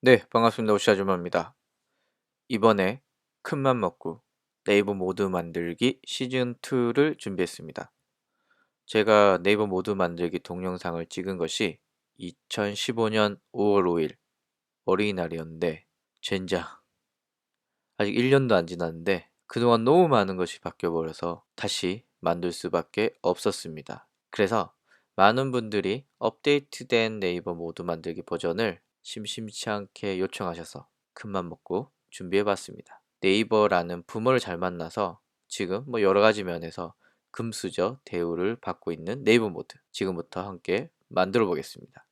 네, 반갑습니다. 오시 아줌마입니다. 이번에 큰맘 먹고 네이버 모드 만들기 시즌2를 준비했습니다. 제가 네이버 모드 만들기 동영상을 찍은 것이 2015년 5월 5일 어린이날이었는데 젠장 아직 1년도 안 지났는데 그동안 너무 많은 것이 바뀌어버려서 다시 만들 수밖에 없었습니다. 그래서 많은 분들이 업데이트된 네이버 모드 만들기 버전을 심심치 않게 요청하셔서 큰맘 먹고 준비해봤습니다. 네이버라는 부모를 잘 만나서 지금 뭐 여러 가지 면에서 금수저 대우를 받고 있는 네이버 모드 지금부터 함께 만들어 보겠습니다.